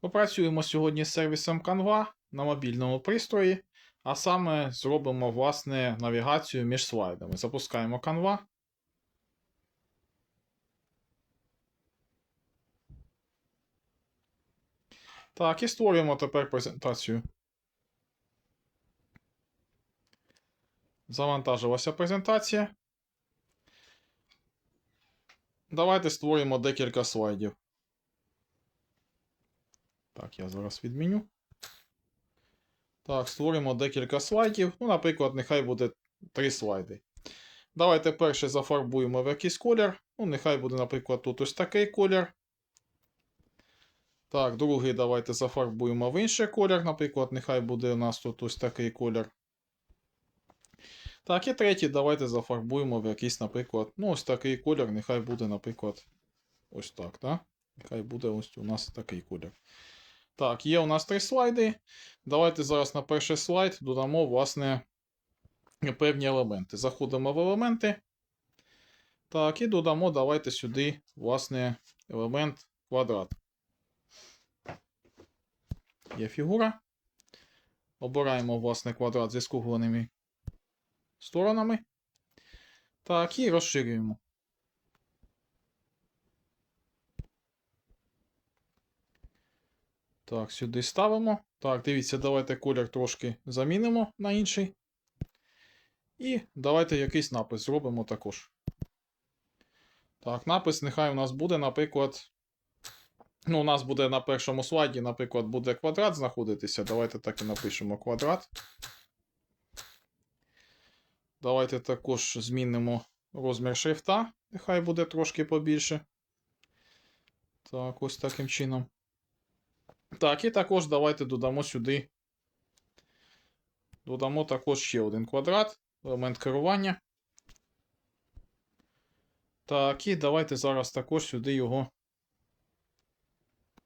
Попрацюємо сьогодні з сервісом Canva на мобільному пристрої, а саме зробимо власне навігацію між слайдами. Запускаємо Canva. Так, і створюємо тепер презентацію. Завантажилася презентація. Давайте створимо декілька слайдів. Так, я зараз відміню. Так, створимо декілька слайдів. Ну, наприклад, нехай буде три слайди. Давайте перше зафарбуємо в якийсь колір. Ну, нехай буде, наприклад, тут ось такий колір. Так, другий давайте зафарбуємо в інший колір. Наприклад, нехай буде у нас тут ось такий колір. Так, і третій давайте зафарбуємо в якийсь, наприклад, ну, ось такий колір. Нехай буде, наприклад, ось так, так? Нехай буде ось у нас такий колір. Так, є у нас три слайди. Давайте зараз на перший слайд додамо, власне, певні елементи. Заходимо в елементи. Так, і додамо, давайте сюди, власне, елемент квадрат. Є фігура. Обираємо, власне, квадрат зі скругленими сторонами. Так, і розширюємо. Так, сюди ставимо. Так, дивіться, давайте колір трошки замінимо на інший. І давайте якийсь напис зробимо також. Так, напис нехай у нас буде, наприклад. Ну, у нас буде на першому слайді, наприклад, буде квадрат знаходитися. Давайте так і напишемо квадрат. Давайте також змінимо розмір шрифта. Нехай буде трошки побільше. Так, ось таким чином. Так, і також давайте додамо сюди. Додамо також ще один квадрат, елемент керування. Так, і давайте зараз також сюди його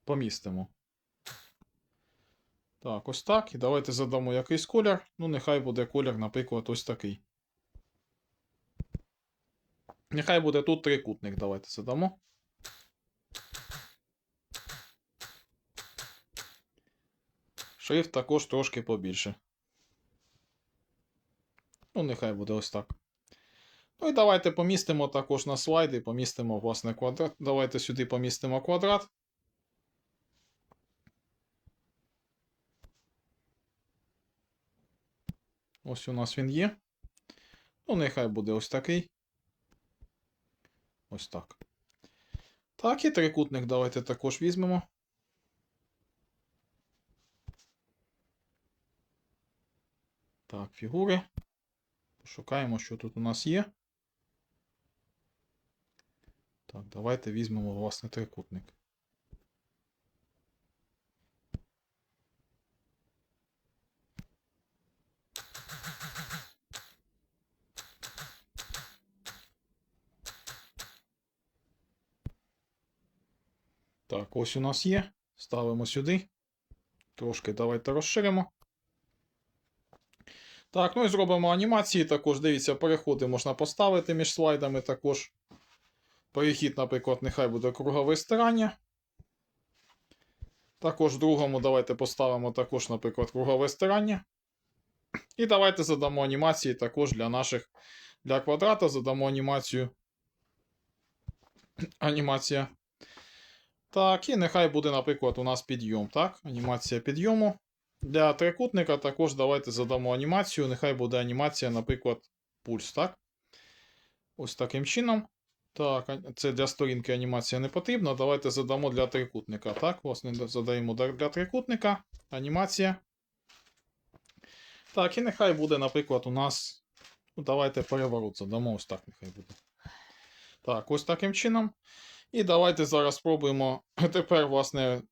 помістимо. Так, ось так. І давайте задамо якийсь колір. Ну, нехай буде колір, наприклад, ось такий. Нехай буде тут трикутник. Давайте задамо. Шрифт також трошки побільше. Ну, нехай буде ось так. Ну і давайте помістимо також на слайди, помістимо, власне, квадрат. Давайте сюди помістимо квадрат. Ось у нас він є. Ну, нехай буде ось такий. Ось так. Так, і трикутник давайте також візьмемо. Так, фігури. Пошукаємо, що тут у нас є. Так, давайте візьмемо власне трикутник. Так, ось у нас є. Ставимо сюди. Трошки давайте розширимо. Так, ну і зробимо анімації. Також, дивіться, переходи можна поставити між слайдами також. Перехід, наприклад, нехай буде кругове стирання. Також в другому давайте поставимо також, наприклад, кругове стирання. І давайте задамо анімації також для наших для квадрата. Задамо анімацію. Анімація. Так, і нехай буде, наприклад, у нас підйом. Так, анімація підйому. Для трикутника також давайте задамо анімацію. Нехай буде анімація, наприклад, пульс, так? Ось таким чином. Так, це для сторінки анімація не потрібна. Давайте задамо для трикутника. Так, власне, задаємо для трикутника. Анімація. Так, і нехай буде, наприклад, у нас. Ну, давайте переворот задамо. Ось так нехай буде. Так, ось таким чином. І давайте зараз спробуємо. Тепер, власне,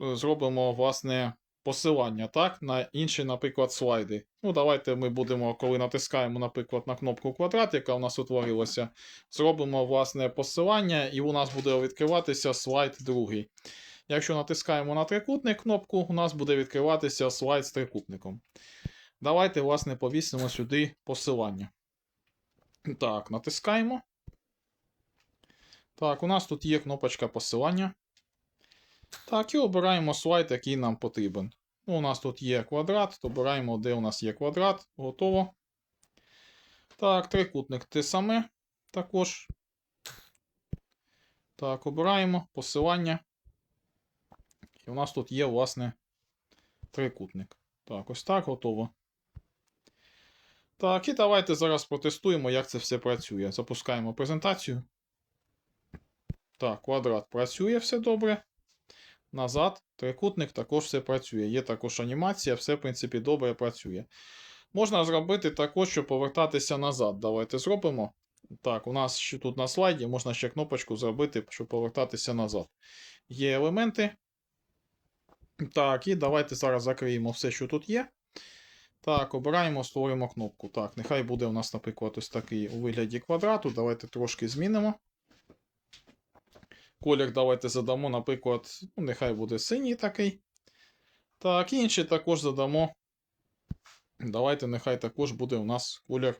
зробимо, власне, посилання, так, на інші, наприклад, слайди. Ну, давайте ми будемо, коли натискаємо, наприклад, на кнопку квадрат, яка у нас утворилася, зробимо, власне, посилання, і у нас буде відкриватися слайд другий. Якщо натискаємо на трикутник кнопку, у нас буде відкриватися слайд з трикутником. Давайте, власне, повісимо сюди посилання. Так, натискаємо. Так, у нас тут є кнопочка посилання. Так, і обираємо слайд, який нам потрібен. Ну, у нас тут є квадрат, то обираємо, де у нас є квадрат. Готово. Так, трикутник те саме також. Так, обираємо посилання. І у нас тут є, власне, трикутник. Так, ось так, готово. Так, і давайте зараз протестуємо, як це все працює. Запускаємо презентацію. Так, квадрат працює все добре. Назад, трикутник також все працює. Є також анімація, все, в принципі, добре працює. Можна зробити також, щоб повертатися назад. Давайте зробимо. Так, у нас ще тут на слайді можна ще кнопочку зробити, щоб повертатися назад. Є елементи. Так, і давайте зараз закриємо все, що тут є. Так, обираємо, створимо кнопку. Так, нехай буде у нас, наприклад, ось такий у вигляді квадрату. Давайте трошки змінимо. Колір давайте задамо, наприклад, ну, нехай буде синій такий. Так, інший також задамо. Давайте, нехай також буде у нас колір.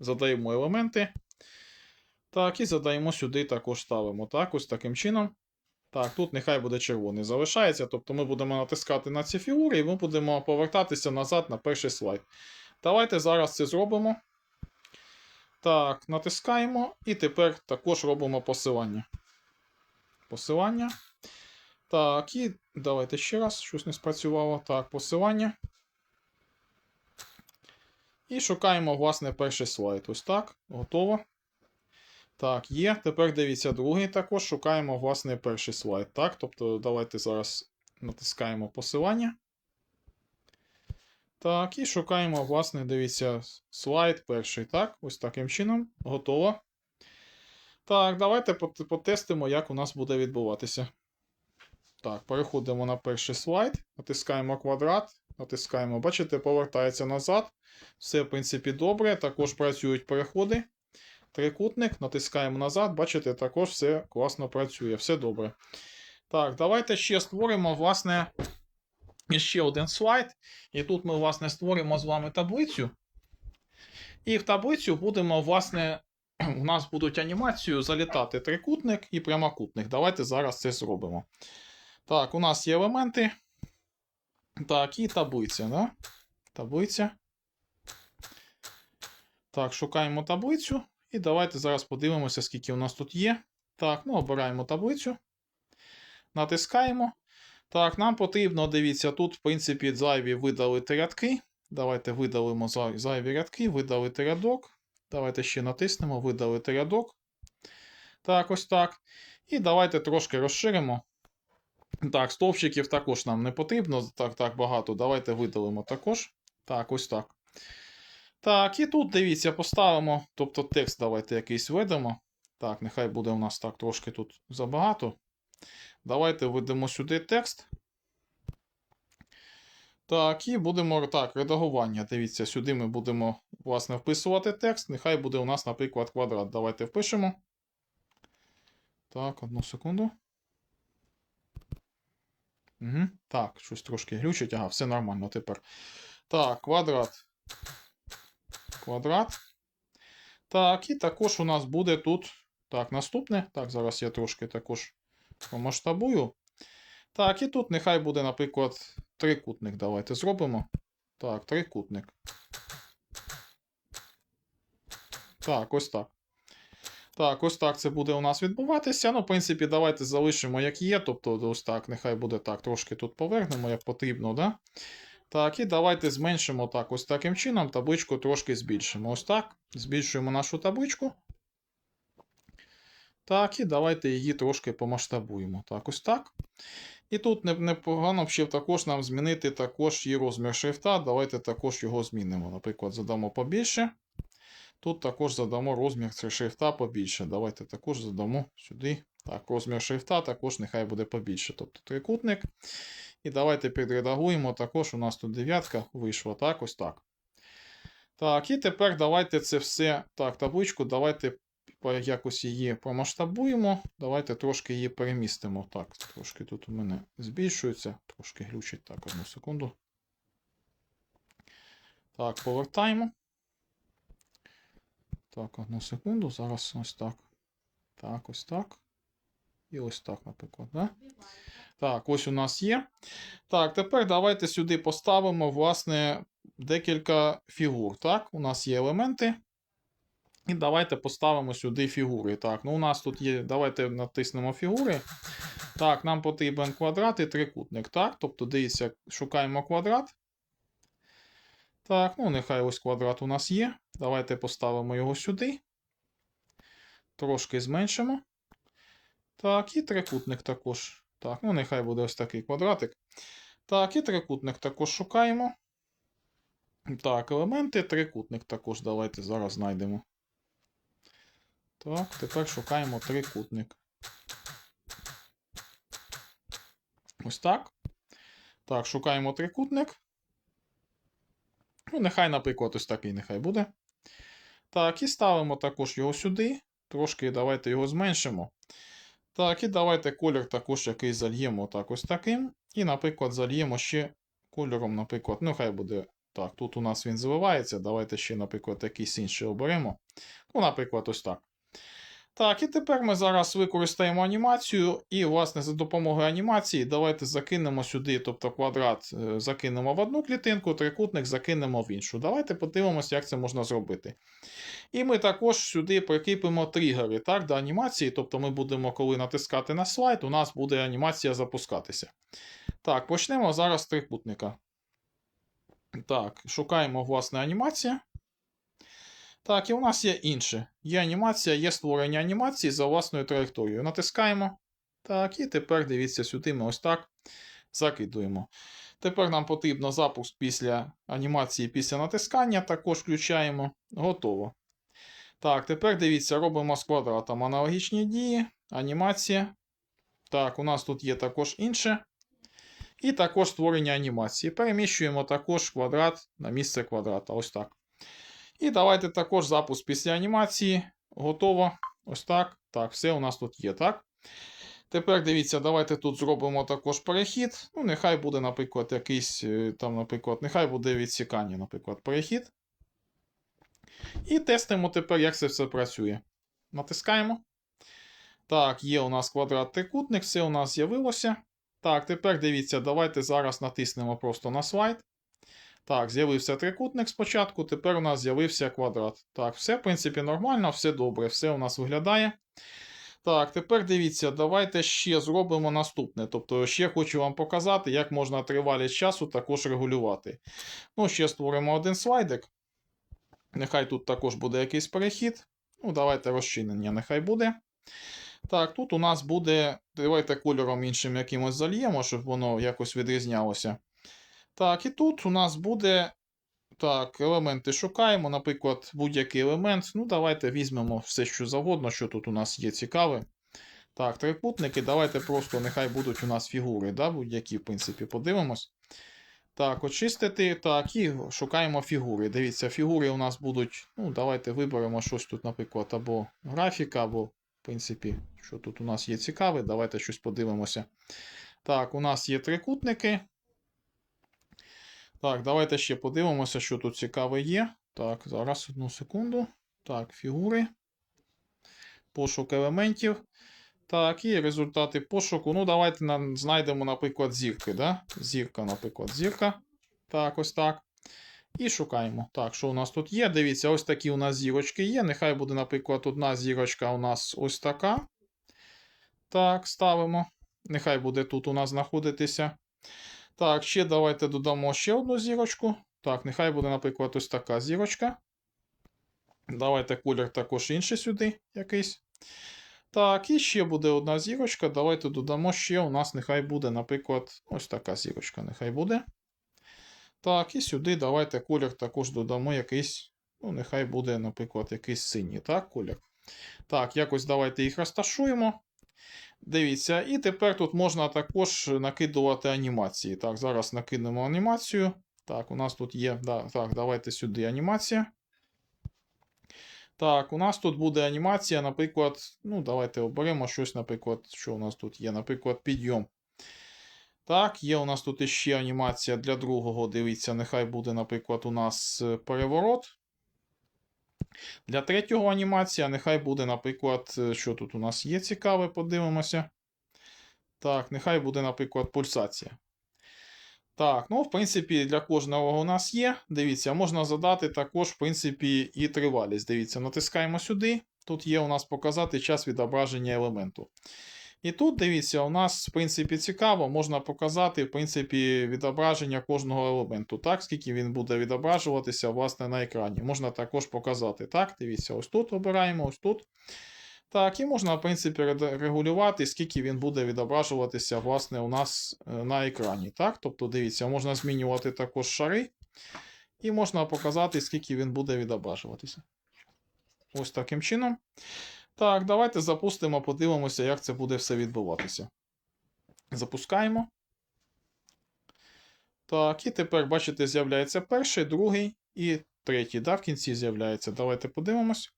Задаємо елементи. Так, і задаємо сюди, також ставимо. Так, ось таким чином. Так, тут нехай буде червоний залишається. Тобто ми будемо натискати на ці фігури і ми будемо повертатися назад на перший слайд. Давайте зараз це зробимо. Так, натискаємо. І тепер також робимо посилання. Посилання. Так, і давайте ще раз, щось не спрацювало. Так, посилання. І шукаємо, власне, перший слайд. Ось так. Готово. Так, є. Тепер дивіться другий також. Шукаємо, власне, перший слайд. Так, тобто, давайте зараз натискаємо посилання. Так, і шукаємо, власне, дивіться, слайд перший. Так, ось таким чином. Готово. Так, давайте потестимо, як у нас буде відбуватися. Так, переходимо на перший слайд, натискаємо квадрат, натискаємо, бачите, повертається назад. Все, в принципі, добре. Також працюють переходи. Трикутник, натискаємо назад, бачите, також все класно працює, все добре. Так, давайте ще створимо, власне, ще один слайд. І тут ми, власне, створимо з вами таблицю. І в таблицю будемо, власне, у нас будуть анімацію залітати трикутник і прямокутник. Давайте зараз це зробимо. Так, у нас є елементи. Так, і таблиця, да? Таблиця. Так, шукаємо таблицю. І давайте зараз подивимося, скільки у нас тут є. Так, ну обираємо таблицю. Натискаємо. Так, нам потрібно, дивіться, тут, в принципі, зайві видалити рядки. Давайте видалимо зайві рядки, видалити рядок. Давайте ще натиснемо, видалити рядок. Так, ось так. І давайте трошки розширимо. Так, стовпчиків також нам не потрібно. Так, так багато. Давайте видалимо також. Так, ось так. Так, і тут дивіться, поставимо. Тобто текст давайте якийсь введемо. Так, нехай буде у нас так трошки тут забагато. Давайте введемо сюди текст. Так, і будемо так, редагування. Дивіться, сюди ми будемо, власне, вписувати текст. Нехай буде у нас, наприклад, квадрат. Давайте впишемо. Так, одну секунду. Угу. Так, щось трошки глючить. Ага, все нормально тепер. Так, квадрат. Квадрат. Так, і також у нас буде тут. Так, наступне. Так, зараз я трошки також помасштабую. Так, і тут нехай буде, наприклад, трикутник. Давайте зробимо. Так, трикутник. Так, ось так. Так, ось так це буде у нас відбуватися. Ну, в принципі, давайте залишимо, як є. Тобто, ось так, нехай буде так, трошки тут повернемо, як потрібно, да? Так, і давайте зменшимо так, ось таким чином, табличку трошки збільшимо. Ось так. Збільшуємо нашу табличку. Так, і давайте її трошки помасштабуємо. Так, ось так. І тут непогано ще також нам змінити також і розмір шрифта. Давайте також його змінимо. Наприклад, задамо побільше. Тут також задамо розмір шрифта побільше. Давайте також задамо сюди. Так, розмір шрифта також нехай буде побільше. Тобто трикутник. І давайте підредагуємо. Також у нас тут дев'ятка вийшла. Так, ось так. Так, і тепер давайте це все. Так, табличку, давайте якось її помасштабуємо. Давайте трошки її перемістимо. Так, трошки тут у мене збільшується, трошки глючить. Так, одну секунду. Так, повертаємо. Так, одну секунду. Зараз ось так. Так, ось так. І ось так, наприклад. Да? Так, ось у нас є. Так, тепер давайте сюди поставимо, власне, декілька фігур. Так, у нас є елементи. І давайте поставимо сюди фігури. Так, ну у нас тут є. Давайте натиснемо фігури. Так, нам потрібен квадрат і трикутник. Так, тобто, дивіться, шукаємо квадрат. Так, ну нехай ось квадрат у нас є. Давайте поставимо його сюди. Трошки зменшимо. Так, і трикутник також. Так, ну нехай буде ось такий квадратик. Так, і трикутник також шукаємо. Так, елементи, трикутник також давайте зараз знайдемо. Так, тепер шукаємо трикутник. Ось так. Так, шукаємо трикутник. Ну, нехай, наприклад, ось такий нехай буде. Так, і ставимо також його сюди. Трошки давайте його зменшимо. Так, і давайте колір також якийсь зальємо так ось таким. І, наприклад, зальємо ще кольором, наприклад, ну, хай буде. Так, тут у нас він зливається. Давайте ще, наприклад, якийсь інший оберемо. Ну, наприклад, ось так. Так, і тепер ми зараз використаємо анімацію, і, власне, за допомогою анімації давайте закинемо сюди, тобто квадрат е, закинемо в одну клітинку, трикутник закинемо в іншу. Давайте подивимося, як це можна зробити. І ми також сюди прикріпимо тригери так, до анімації. Тобто ми будемо, коли натискати на слайд, у нас буде анімація запускатися. Так, почнемо зараз з трикутника. Так, шукаємо, власне, анімація. Так, і у нас є інше. Є анімація, є створення анімації за власною траєкторією. Натискаємо. Так, і тепер дивіться, сюди ми ось так закидуємо. Тепер нам потрібно запуск після анімації після натискання. Також включаємо. Готово. Так, тепер дивіться, робимо з квадратом аналогічні дії, анімація. Так, у нас тут є також інше. І також створення анімації. Переміщуємо також квадрат на місце квадрата. Ось так. І давайте також запуск після анімації. Готово. Ось так. Так, все у нас тут є, так? Тепер дивіться, давайте тут зробимо також перехід. Ну, нехай буде, наприклад, якийсь е, там, наприклад, нехай буде відсікання, наприклад, перехід. І тестимо тепер, як це все працює. Натискаємо. Так, є у нас квадрат трикутник, все у нас з'явилося. Так, тепер дивіться, давайте зараз натиснемо просто на слайд. Так, з'явився трикутник спочатку, тепер у нас з'явився квадрат. Так, все, в принципі, нормально, все добре, все у нас виглядає. Так, тепер дивіться, давайте ще зробимо наступне. Тобто, ще хочу вам показати, як можна тривалість часу також регулювати. Ну, ще створимо один слайдик. Нехай тут також буде якийсь перехід. Ну, давайте розчинення, нехай буде. Так, тут у нас буде. Давайте кольором іншим якимось зальємо, щоб воно якось відрізнялося. Так, і тут у нас буде. Так, елементи шукаємо, наприклад, будь-який елемент. Ну, давайте візьмемо все, що завгодно, що тут у нас є цікаве. Так, трикутники, давайте просто нехай будуть у нас фігури, да, будь-які, в принципі, подивимось. Так, очистити. Так, і шукаємо фігури. Дивіться, фігури у нас будуть. Ну, давайте виберемо щось тут, наприклад, або графіка, або, в принципі, що тут у нас є цікаве. Давайте щось подивимося. Так, у нас є трикутники. Так, давайте ще подивимося, що тут цікаве є. Так, зараз одну секунду. Так, фігури. Пошук елементів. Так, і результати пошуку. Ну, давайте нам знайдемо, наприклад, зірки. Да? Зірка, наприклад, зірка. Так, ось так. І шукаємо. Так, що у нас тут є? Дивіться, ось такі у нас зірочки є. Нехай буде, наприклад, одна зірочка у нас ось така. Так, ставимо. Нехай буде тут у нас знаходитися. Так, ще давайте додамо ще одну зірочку. Так, нехай буде, наприклад, ось така зірочка. Давайте колір також інший сюди якийсь. Так, і ще буде одна зірочка. Давайте додамо ще у нас нехай буде, наприклад, ось така зірочка, нехай буде. Так, і сюди давайте колір також додамо якийсь. Ну, нехай буде, наприклад, якийсь синій, так, колір. Так, якось давайте їх розташуємо. Дивіться, і тепер тут можна також накидувати анімації. Так, зараз накинемо анімацію. Так, у нас тут є. Да, Так, давайте сюди анімація. Так, у нас тут буде анімація, наприклад, ну, давайте оберемо щось, наприклад, що у нас тут є, наприклад, підйом. Так, є у нас тут іще анімація для другого. Дивіться, нехай буде, наприклад, у нас е, переворот. Для третього анімація, нехай буде, наприклад, е, що тут у нас є цікаве, подивимося. Так, нехай буде, наприклад, пульсація. Так, ну, в принципі, для кожного у нас є. Дивіться, можна задати також, в принципі, і тривалість. Дивіться, натискаємо сюди. Тут є у нас показати час відображення елементу. І тут, дивіться, у нас, в принципі, цікаво, можна показати, в принципі, відображення кожного елементу. Так, скільки він буде відображуватися, власне, на екрані. Можна також показати. Так, дивіться, ось тут обираємо, ось тут. Так, і можна, в принципі, регулювати, скільки він буде відображуватися, власне, у нас е, на екрані. Так, тобто, дивіться, можна змінювати також шари, і можна показати, скільки він буде відображуватися. Ось таким чином. Так, давайте запустимо, подивимося, як це буде все відбуватися. Запускаємо. Так, і тепер, бачите, з'являється перший, другий і третій. Да, в кінці з'являється. Давайте подивимось.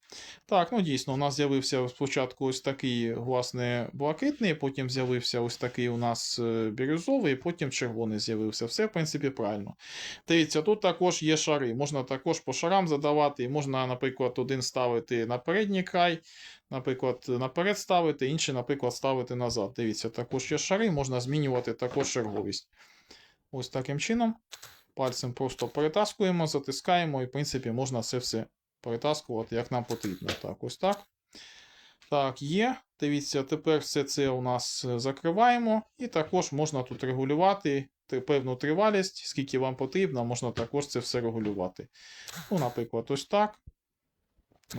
Так, ну дійсно, у нас з'явився спочатку ось такий, власне, блакитний, потім з'явився ось такий у нас е, бірюзовий, потім червоний з'явився. Все, в принципі, правильно. Дивіться, тут також є шари. Можна також по шарам задавати. Можна, наприклад, один ставити на передній край, наприклад, наперед ставити, інший, наприклад, ставити назад. Дивіться, також є шари, можна змінювати також черговість. Ось таким чином. Пальцем просто перетаскуємо, затискаємо, і, в принципі, можна це все перетаскувати, як нам потрібно. Так, ось так. Так, є. Дивіться, тепер все це у нас е, закриваємо. І також можна тут регулювати певну тривалість, скільки вам потрібно, можна також це все регулювати. Ну, наприклад, ось так.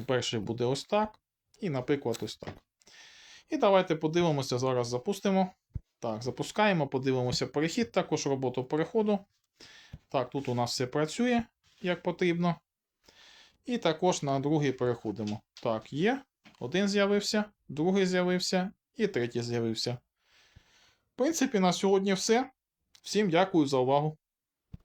Перший буде ось так. І, наприклад, ось так. І давайте подивимося, зараз запустимо. Так, запускаємо, подивимося перехід, також роботу переходу. Так, тут у нас все працює як потрібно. І також на другий переходимо. Так, є. Один з'явився, другий з'явився і третій з'явився. В принципі, на сьогодні все. Всім дякую за увагу.